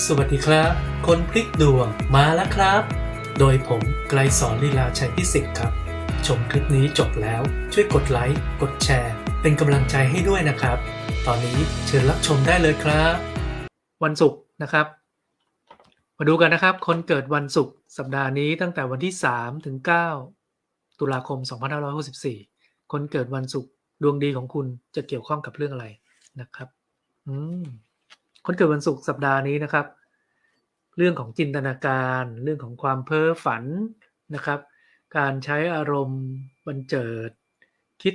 สวัสดีครับ คนพลิกดวงมาแล้วครับ โดยผมไกลสอนลีลาชัยพิสิทธิ์ครับ ชมคลิปนี้จบแล้วช่วยกดไลค์ กดแชร์ เป็นกำลังใจให้ด้วยนะครับ ตอนนี้เชิญรับชมได้เลยครับ วันศุกร์นะครับ มาดูกันนะครับ คนเกิดวันศุกร์สัปดาห์นี้ตั้งแต่วันที่ 3 ถึง 9 ตุลาคม 2564 คนเกิดวันศุกร์ดวงดีของคุณจะเกี่ยวข้องกับเรื่องอะไรนะครับ อืม คนเกิดวันศุกร์สัปดาห์นี้นะครับ เรื่องของจินตนาการ เรื่องของความเพ้อฝันนะครับ การใช้อารมณ์บันเจิด คิด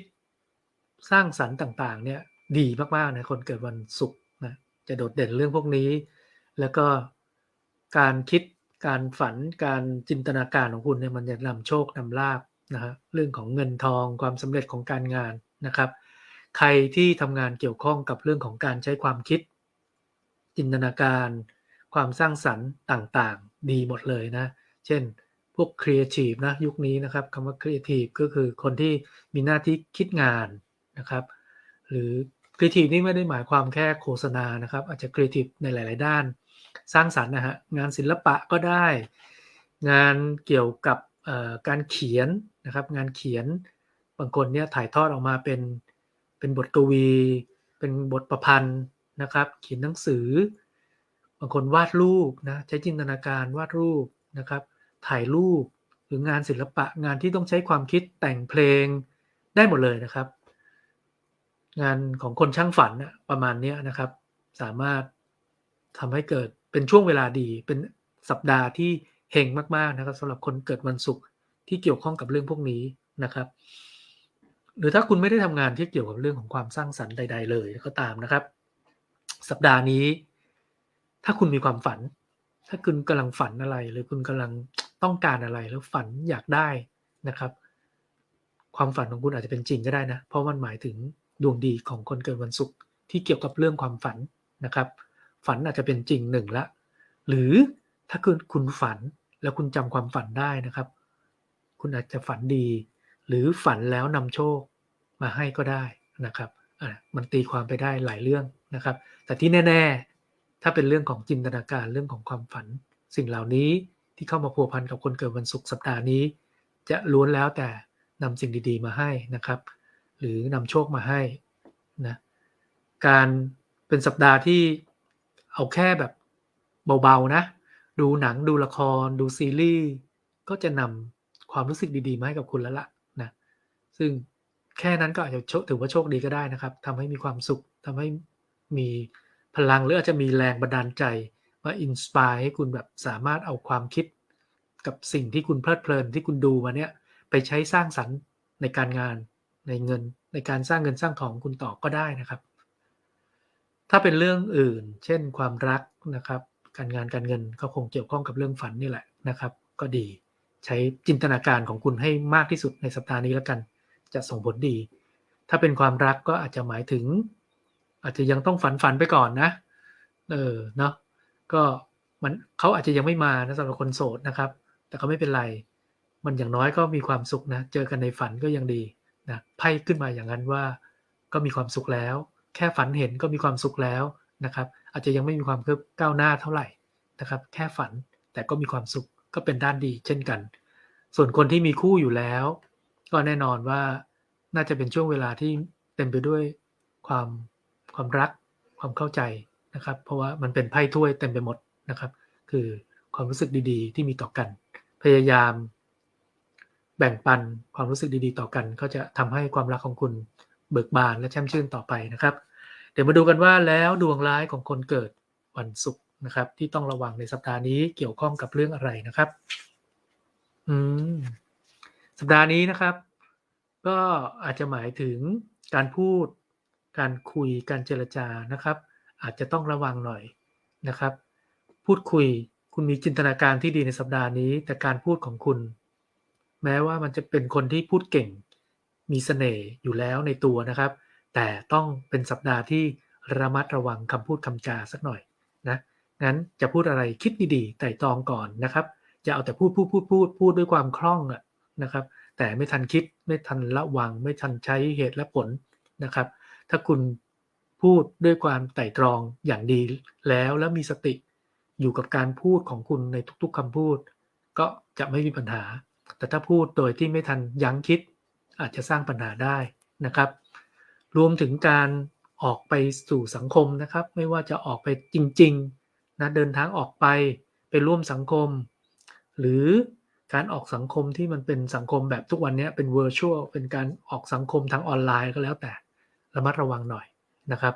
สร้างสรรค์ต่างๆ เนี่ยดีมากๆนะคนเกิดวันศุกร์นะจะโดดเด่นเรื่องพวกนี้ แล้วก็การคิดการฝันการจินตนาการของคุณเนี่ยมันจะนำโชคนำลาบนะฮะเรื่องของเงินทองความสำเร็จของการงานนะครับ ใครที่ทำงานเกี่ยวข้องกับเรื่องของการใช้ความคิด จินตนาการ ความสร้างสรรค์ต่างๆ ดีหมดเลยนะ เช่น พวกครีเอทีฟนะยุคนี้นะครับคำว่าครีเอทีฟก็คือคนที่มีหน้าที่คิดงานนะครับ หรือครีเอทีฟนี่ไม่ได้หมายความแค่โฆษณานะครับ อาจจะครีเอทีฟในหลาย ๆ ด้าน สร้างสรรค์นะฮะงานศิลปะก็ได้ งานเกี่ยวกับการเขียนนะครับ งานเขียนบางคนเนี่ยถ่ายทอดออกมาเป็นเป็นบทกวี เป็นบทประพันธ์ นะครับเขียนหนังสือ บางคนวาดรูปนะใช้จินตนาการวาดรูปนะครับ ถ่ายรูปหรืองานศิลปะงานที่ต้องใช้ความคิดแต่งเพลงได้หมดเลยนะครับ งานของคนช่างฝันนะประมาณนี้นะครับ สามารถทำให้เกิดเป็นช่วงเวลาดีเป็นสัปดาห์ที่เฮงมากๆนะครับสำหรับคนเกิดวันศุกร์ที่เกี่ยวข้องกับเรื่องพวกนี้นะครับ หรือถ้าคุณไม่ได้ทำงานที่เกี่ยวกับเรื่องของความสร้างสรรค์ใด ๆ เลยก็ตามนะครับ สัปดาห์นี้ ถ้าคุณมีความฝัน ถ้าคุณกำลังฝันอะไร หรือคุณกำลังต้องการอะไรแล้วฝันอยากได้นะครับ ความฝันของคุณอาจจะเป็นจริงก็ได้นะ เพราะมันหมายถึงดวงดีของคนเกิดวันศุกร์ที่เกี่ยวกับเรื่องความฝันนะครับ ฝันอาจจะเป็นจริงหนึ่งละ หรือถ้าคุณคุณฝันแล้วคุณจำความฝันได้นะครับ คุณอาจจะฝันดี หรือฝันแล้วนำโชคมาให้ก็ได้นะครับอะมันตีความไปได้หลายเรื่อง นะครับ แต่ที่แน่ ๆ ถ้าเป็นเรื่องของจินตนาการเรื่องของความฝัน สิ่งเหล่านี้ที่เข้ามาพัวพันกับคนเกิดวันศุกร์สัปดาห์นี้ จะล้วนแล้วแต่นำสิ่งดีๆมาให้นะครับ หรือนำโชคมาให้นะการเป็นสัปดาห์ที่เอาแค่แบบเบาๆนะ ดูหนังดูละคร ดูซีรีส์ก็จะนำความรู้สึกดีๆ มาให้กับคุณแล้วล่ะนะซึ่งแค่นั้นก็อาจจะถือว่าโชคดีก็ได้นะครับทำให้มีความสุขทำให้ มีพลังหรืออาจจะมีแรงบันดาลใจมาอินสปายให้คุณแบบสามารถเอาความคิดกับสิ่งที่คุณเพลิดเพลินที่คุณดูมาเนี่ยไปใช้สร้างสรรค์ในการงานในเงินในการสร้างเงินสร้างทองคุณต่อก็ได้นะครับ ถ้าเป็นเรื่องอื่น เช่น ความรักนะครับ การงานการเงินก็คงเกี่ยวข้องกับเรื่องฝันนี่แหละนะครับ ก็ดีใช้จินตนาการของคุณให้มากที่สุดในสัปดาห์นี้แล้วกัน จะส่งผลดี ถ้าเป็นความรักก็อาจจะหมายถึง อาจจะยังต้องฝันฝันไปก่อนนะ เออเนาะก็มันเขาอาจจะยังไม่มานะสำหรับคนโสดนะครับ แต่ก็ไม่เป็นไร มันอย่างน้อยก็มีความสุขนะ เจอกันในฝันก็ยังดีนะไพ่ขึ้นมาอย่างนั้นว่า ก็มีความสุขแล้ว แค่ฝันเห็นก็มีความสุขแล้วนะครับ อาจจะยังไม่มีความคืบก้าวหน้าเท่าไหร่นะครับ แค่ฝันแต่ก็มีความสุขก็เป็นด้านดี เช่นกัน ส่วนคนที่มีคู่อยู่แล้ว ก็แน่นอนว่าน่าจะเป็นช่วงเวลาที่เต็มไปด้วยความ ความรักความเข้าใจนะครับ เพราะว่ามันเป็นไพ่ถ้วยเต็มไปหมดนะครับ คือความรู้สึกดีๆ ที่มีต่อกัน พยายาม แบ่งปันความรู้สึกดีๆ ต่อกัน ก็จะทำให้ความรักของคุณเบิกบานและแช่มชื่นต่อไปนะครับ เดี๋ยวมาดูกันว่าแล้วดวงร้ายของคนเกิดวันศุกร์นะครับ ที่ต้องระวังในสัปดาห์นี้เกี่ยวข้องกับเรื่องอะไรนะครับ อืมสัปดาห์นี้นะครับ ก็อาจจะหมายถึงการพูด การคุยการเจรจานะครับ อาจจะต้องระวังหน่อยนะครับ พูดคุยคุณมีจินตนาการที่ดีในสัปดาห์นี้ แต่การพูดของคุณ แม้ว่ามันจะเป็นคนที่พูดเก่ง มีเสน่ห์อยู่แล้วในตัวนะครับ แต่ต้องเป็นสัปดาห์ที่ระมัดระวังคำพูดคำจาสักหน่อยนะงั้นจะพูดอะไรคิดดีๆไต่ตองก่อนนะครับจะเอาแต่พูดพูดพูดพูดพูดด้วยความคล่องนะครับ แต่ไม่ทันคิดไม่ทันระวัง ไม่ทันใช้เหตุและผลนะครับ ถ้าคุณพูดด้วยความไต่ตรองอย่างดีแล้วแล้วมีสติอยู่กับการพูดของคุณในทุกๆคำพูด ก็จะไม่มีปัญหา แต่ถ้าพูดโดยที่ไม่ทันยั้งคิด อาจจะสร้างปัญหาได้นะครับ รวมถึงการออกไปสู่สังคมนะครับ ไม่ว่าจะออกไปจริงๆนะเดินทางออกไปไปร่วมสังคม หรือการออกสังคมที่มันเป็นสังคมแบบทุกวันนี้เป็น virtual เป็นการออกสังคมทางออนไลน์ก็แล้วแต่ ระมัดระวังหน่อยนะครับ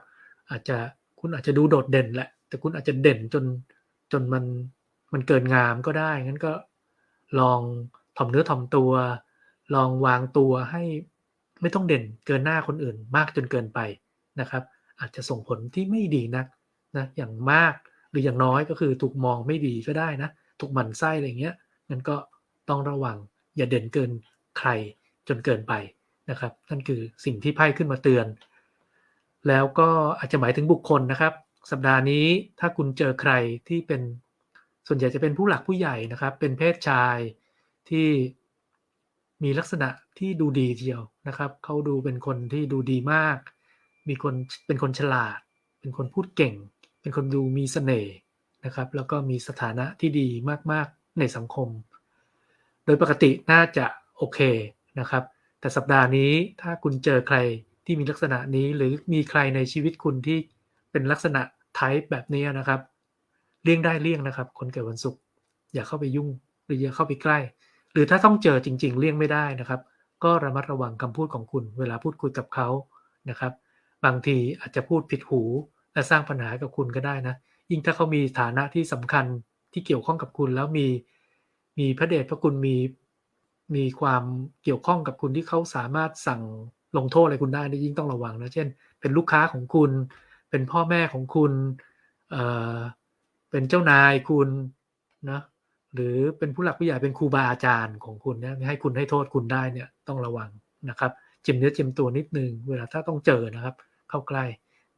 อาจจะคุณอาจจะดูโดดเด่นแหละ แต่คุณอาจจะเด่นจนจนมันมันเกินงามก็ได้งั้นก็ลองถ่อมเนื้อถ่อมตัว ลองวางตัวให้ไม่ต้องเด่นเกินหน้าคนอื่นมากจนเกินไปนะครับ อาจจะส่งผลที่ไม่ดีนักนะอย่างมากหรืออย่างน้อยก็คือถูกมองไม่ดีก็ได้นะถูกหมั่นไส้อะไรเงี้ยงั้นก็ต้องระวังอย่าเด่นเกินใครจนเกินไป นะครับนั่นคือสิ่งที่ไพ่ขึ้นมาเตือน แล้วก็อาจจะหมายถึงบุคคลนะครับ สัปดาห์นี้ถ้าคุณเจอใครที่เป็นส่วนใหญ่จะเป็นผู้หลักผู้ใหญ่นะครับ เป็นเพศชายที่มีลักษณะที่ดูดีเดียวนะครับเขาดูเป็นคนที่ดูดีมาก มีคนเป็นคนฉลาด เป็นคนพูดเก่ง เป็นคนดูมีเสน่ห์นะครับ แล้วก็มีสถานะที่ดีมากๆในสังคม โดยปกติน่าจะโอเคนะครับ แต่สัปดาห์นี้ถ้าคุณเจอใครที่มีลักษณะนี้หรือมีใครในชีวิตคุณที่เป็นลักษณะไทป์แบบนี้นะครับ เลี่ยงได้เลี่ยงนะครับ คนเกิดวันศุกร์อย่าเข้าไปยุ่งหรืออย่าเข้าไปใกล้ หรือถ้าต้องเจอจริง ๆ เลี่ยงไม่ได้นะครับ ก็ระมัดระวังคำพูดของคุณ เวลาพูดคุยกับเขานะครับ บางทีอาจจะพูดผิดหู และสร้างปัญหากับคุณก็ได้นะยิ่งถ้าเขามีฐานะที่สำคัญที่เกี่ยวข้องกับคุณแล้วมีมีพระเดชพระคุณมี มีความเกี่ยวข้องกับคุณที่เขาสามารถสั่งลงโทษอะไรคุณได้นี่ยิ่งต้องระวังนะ เช่น เป็นลูกค้าของคุณ เป็นพ่อแม่ของคุณเอ่อเป็นเจ้านายคุณนะหรือเป็นผู้หลักผู้ใหญ่เป็นครูบาอาจารย์ของคุณเนี่ยให้คุณให้โทษคุณได้เนี่ยต้องระวังนะครับจิมเนื้อจิมตัวนิดนึงเวลาถ้าต้องเจอนะครับ เข้าใกล้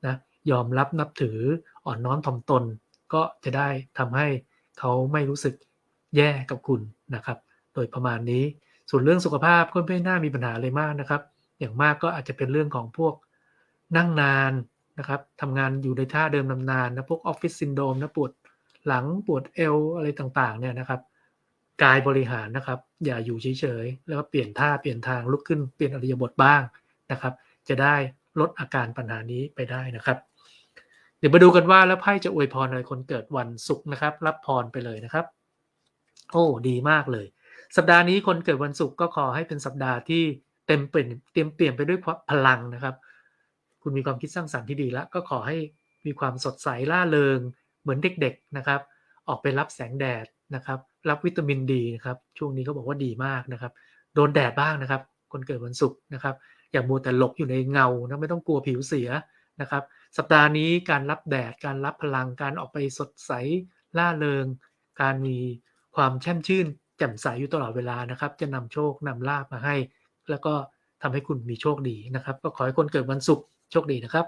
นะยอมรับนับถืออ่อนน้อมถ่อมตน ก็จะได้ทำให้เขาไม่รู้สึกแย่กับคุณนะครับ โดยประมาณนี้ ส่วนเรื่องสุขภาพก็ไม่น่ามีปัญหาอะไรมากนะครับ อย่างมากก็อาจจะเป็นเรื่องของพวกนั่งนานนะครับทำงานอยู่ในท่าเดิมนานๆนะพวกออฟฟิศซินโดรมนะปวดหลังปวดเอวอะไรต่างๆเนี่ยนะครับกายบริหารนะครับ อย่าอยู่เฉยๆแล้วก็เปลี่ยนท่าเปลี่ยนทางลุกขึ้นเปลี่ยนอริยบทบ้างนะครับ จะได้ลดอาการปัญหานี้ไปได้นะครับ เดี๋ยวมาดูกันว่าแล้วไพ่จะอวยพรอะไรคนเกิดวันศุกร์นะครับ รับพรไปเลยนะครับ โอ้ดีมากเลย สัปดาห์นี้คนเกิดวันศุกร์ก็ขอให้เป็นสัปดาห์ที่เต็มเปลี่ยนเต็มเปลี่ยนไปด้วยพลังนะครับ คุณมีความคิดสร้างสรรค์ที่ดีแล้ว ก็ขอให้มีความสดใสล่าเริง เหมือนเด็กๆนะครับ ออกไปรับแสงแดดนะครับ รับวิตามินดีนะครับ ช่วงนี้เขาบอกว่าดีมากนะครับ โดนแดดบ้างนะครับ คนเกิดวันศุกร์นะครับ อย่ามัวแต่หลบอยู่ในเงานะไม่ต้องกลัวผิวเสียนะครับ สัปดาห์นี้การรับแดด การรับพลัง การออกไปสดใสล่าเริง การมีความแช่มชื่น จ่มใสอยู่ตลอดเวลานะครับ จะนำโชคนำลาบมาให้ แล้วก็ทำให้คุณมีโชคดีนะครับ ก็ขอให้คนเกิดวันศุกร์โชคดีนะครับ